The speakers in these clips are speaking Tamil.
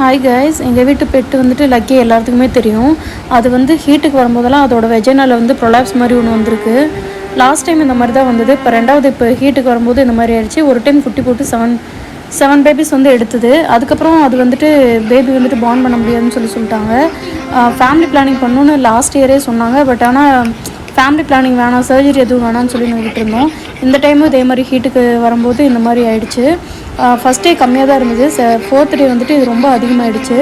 ஹாய் கைஸ் எங்கள் வீட்டு பெட்டு வந்துட்டு லக்கி எல்லாத்துக்குமே தெரியும். அது வந்து ஹீட்டுக்கு வரும்போதெல்லாம் அதோட வெஜைனால வந்து ப்ரொலாப்ஸ் மாதிரி ஒன்று வந்திருக்கு. லாஸ்ட் டைம் இந்த மாதிரி தான் வந்தது. இப்போ ரெண்டாவது இப்போ ஹீட்டுக்கு வரும்போது இந்த மாதிரி ஆயிடுச்சு. ஒரு டைம் குட்டி போட்டு செவன் செவன் பேபிஸ் வந்து எடுத்தது. அதுக்கப்புறம் அது வந்துட்டு பேபி வந்துட்டு பாண்ட் பண்ண முடியாதுன்னு சொல்லி சொல்லிட்டாங்க. ஃபேமிலி பிளானிங் பண்ணணுன்னு லாஸ்ட் இயரே சொன்னாங்க. பட் ஆனால் ஃபேமிலி பிளானிங் வேணாம் சர்ஜரி எதுவும் வேணாம்னு சொல்லி நின்றுட்டு இருந்தோம். இந்த டைமும் இதே மாதிரி ஹீட்டுக்கு வரும்போது இந்த மாதிரி ஆயிடுச்சு. ஃபஸ்ட் டே கம்மியாக தான் இருந்தது. ஃபோர்த் டே வந்துட்டு இது ரொம்ப அதிகமாகிடுச்சு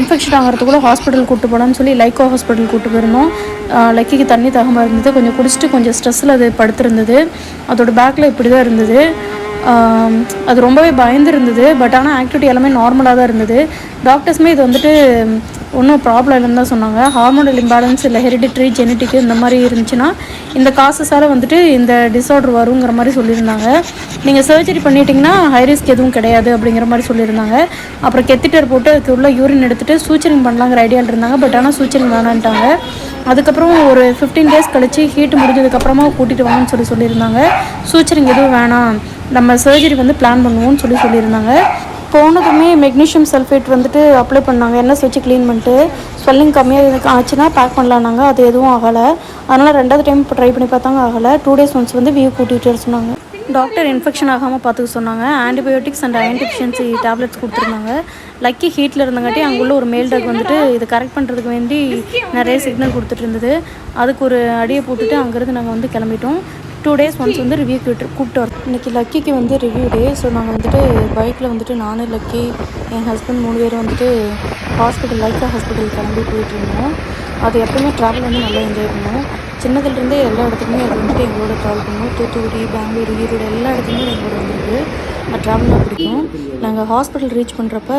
இன்ஃபெக்ஷன் ஆகிறதுக்குள்ள ஹாஸ்பிட்டல் கூட்டு போகலான்னு சொல்லி லைக்கோ ஹாஸ்பிட்டல் கூட்டு போயிருந்தோம். லக்கிக்கு தண்ணி தகமாக இருந்தது. கொஞ்சம் குடிச்சிட்டு கொஞ்சம் ஸ்ட்ரெஸ்ஸில் அது படுத்திருந்தது. அதோட பேக்கில் இப்படி தான் இருந்தது. அது ரொம்பவே பயந்துருந்தது பட் ஆனால் ஆக்டிவிட்டி எல்லாமே நார்மலாக தான் இருந்தது. டாக்டர்ஸுமே இது வந்துட்டு ஒன்றும் ப்ராப்ளம் இல்லைன்னு தான் சொன்னாங்க. ஹார்மோனல் இம்பேலன்ஸ் இல்லை ஹெரிடிட்ரி ஜெனட்டிக் இந்த மாதிரி இருந்துச்சுன்னா இந்த காசஸால் வந்துட்டு இந்த டிஸார்டர் வருங்கிற மாதிரி சொல்லியிருந்தாங்க. நீங்கள் சர்ஜரி பண்ணிட்டீங்கன்னா ஹை ரிஸ்க் எதுவும் கிடையாது அப்படிங்கிற மாதிரி சொல்லியிருந்தாங்க. அப்புறம் கெத்திட்டர் போட்டு அதுக்கு உள்ள யூரின் எடுத்துகிட்டு சூச்சரிங் பண்ணலாங்கிற ஐடியாவில் இருந்தாங்க. பட் ஆனால் சூச்சரிங் வேணான்ட்டாங்க. அதுக்கப்புறம் ஒரு ஃபிஃப்டீன் டேஸ் கழித்து ஹீட் முடிஞ்சதுக்கப்புறமா கூட்டிகிட்டு வாங்கன்னு சொல்லி சொல்லியிருந்தாங்க. சூச்சரிங் எதுவும் வேணாம். நம்ம சர்ஜரி வந்து பிளான் பண்ணுவோம்னு சொல்லி சொல்லியிருந்தாங்க. போனதுமே மெக்னீஷியம் சல்ஃபேட் வந்துட்டு அப்ளை பண்ணாங்க. எண்ணெய் வச்சு க்ளீன் பண்ணிட்டு. ஸ்வெல்லிங் கம்மியாக ஆச்சுன்னா பேக் பண்ணலான்னாங்க. அது எதுவும் ஆகலை. அதனால் ரெண்டாவது டைம் இப்போ ட்ரை பண்ணி பார்த்தாங்க ஆகலை. டூ டேஸ் ஒன்ஸ் வந்து வியூ கூட்டிகிட்டு வர சொன்னாங்க. டாக்டர் இன்ஃபெக்ஷன் ஆகாமல் பார்த்துக்க சொன்னாங்க. ஆன்டிபயோட்டிக்ஸ் அண்ட் ஆன்டிஃபிஷியன்சி டேப்லெட்ஸ் கொடுத்துருந்தாங்க. லக்கி ஹீட்டில் இருந்தங்காட்டி அங்குள்ள ஒரு மேல் டாக் வந்துட்டு இதை கரெக்ட் பண்ணுறதுக்கு வேண்டி நிறைய சிக்னல் கொடுத்துட்டு இருந்தது. அதுக்கு ஒரு அடியை போட்டுட்டு அங்கேருந்து நாங்கள் வந்து கிளம்பிட்டோம். டூ டேஸ் ஒன்ஸ் வந்து ரிவ்யூ கேட்டு கூப்பிட்டு வரோம். இன்றைக்கி லக்கிக்கு வந்து ரிவ்யூ டே ஸோ நாங்கள் வந்துட்டு பைக்கில் வந்துட்டு நானும் லக்கி என் ஹஸ்பண்ட் மூணு பேரும் வந்துட்டு ஹாஸ்பிட்டல் லைக்கா ஹாஸ்பிட்டல் கிளம்பி போயிட்டு இருந்தோம். அது எப்பவுமே ட்ராவல் வந்து நல்லா என்ஜாய் பண்ணோம் சின்னதுலேருந்தே எல்லா இடத்துக்குமே அது வந்துட்டு எங்களோட ட்ராவல் பண்ணுவோம். தூத்துக்குடி பெங்களூர் ஈரோடு எல்லா இடத்துக்குமே எங்களோட வந்துருக்கு. அது ட்ராவலாக பிடிக்கும். நாங்கள் ஹாஸ்பிட்டல் ரீச் பண்ணுறப்ப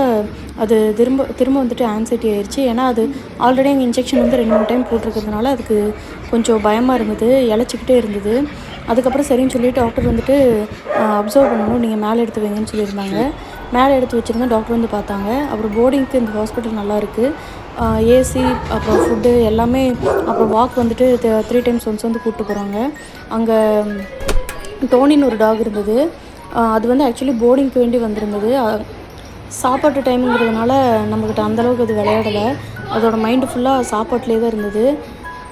அது திரும்ப திரும்ப வந்துட்டு ஆன்சைட்டி ஆயிடுச்சு ஏன்னா அது ஆல்ரெடி எங்கள் இன்ஜெக்ஷன் வந்து ரெண்டு மூணு டைம் போட்டிருக்கிறதுனால அதுக்கு கொஞ்சம் பயமாக இருந்தது இழைச்சிக்கிட்டே இருந்தது. அதுக்கப்புறம் சரின்னு சொல்லி டாக்டர் வந்துட்டு அப்சர்வ் பண்ணணும் நீங்கள் மேலே எடுத்து வைங்கன்னு சொல்லியிருந்தாங்க. மேலே எடுத்து வச்சுருந்தா டாக்டர் வந்து பார்த்தாங்க. அப்புறம் போர்டிங்க்கு இந்த ஹாஸ்பிட்டல் நல்லா இருக்குது ஏசி அப்புறம் ஃபுட்டு எல்லாமே அப்புறம் வாக் வந்துட்டு த்ரீ டைம்ஸ் ஒன்ஸ் வந்து கூப்பிட்டு போகிறாங்க அங்கே டோனின்னு ஒரு டாக் இருந்தது. அது வந்து ஆக்சுவலி போர்டிங்க்கு வேண்டி வந்திருந்தது. சாப்பாட்டு டைமுங்கிறதுனால நம்மக்கிட்ட அந்தளவுக்கு அது விளையாடலை. அதோடய மைண்டு ஃபுல்லாக சாப்பாட்டிலே தான் இருந்தது.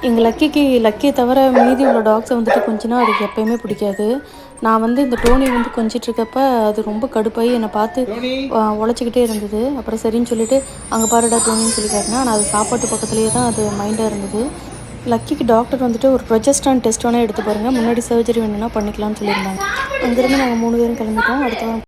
எங்கள் லக்கிக்கு லக்கியை தவிர மீதி உள்ள டாக்ஸை வந்துட்டு கொஞ்சினா அதுக்கு எப்பயுமே பிடிக்காது. நான் வந்து இந்த டோனி வந்து கொஞ்சிட்டு இருக்கப்ப அது ரொம்ப கடுப்பாகி என்னை பார்த்து உழைச்சிக்கிட்டே இருந்தது. அப்புறம் சரின்னு சொல்லிட்டு அங்கே பாருடா டோனின்னு சொல்லி காட்டினா நான் அது சாப்பாட்டு பக்கத்துலேயே தான் அது மைண்டாக இருந்தது. லக்கிக்கு டாக்டர் வந்துட்டு ஒரு ப்ரொஜெஸ்டான் டெஸ்ட் வேணால் எடுத்து பாருங்கள் முன்னாடி சர்ஜரி வேணும்னா பண்ணிக்கலாம்னு சொல்லியிருந்தாங்க. அங்கேருந்து நாங்கள் மூணு பேரும் கிளம்பிட்டோம். அடுத்த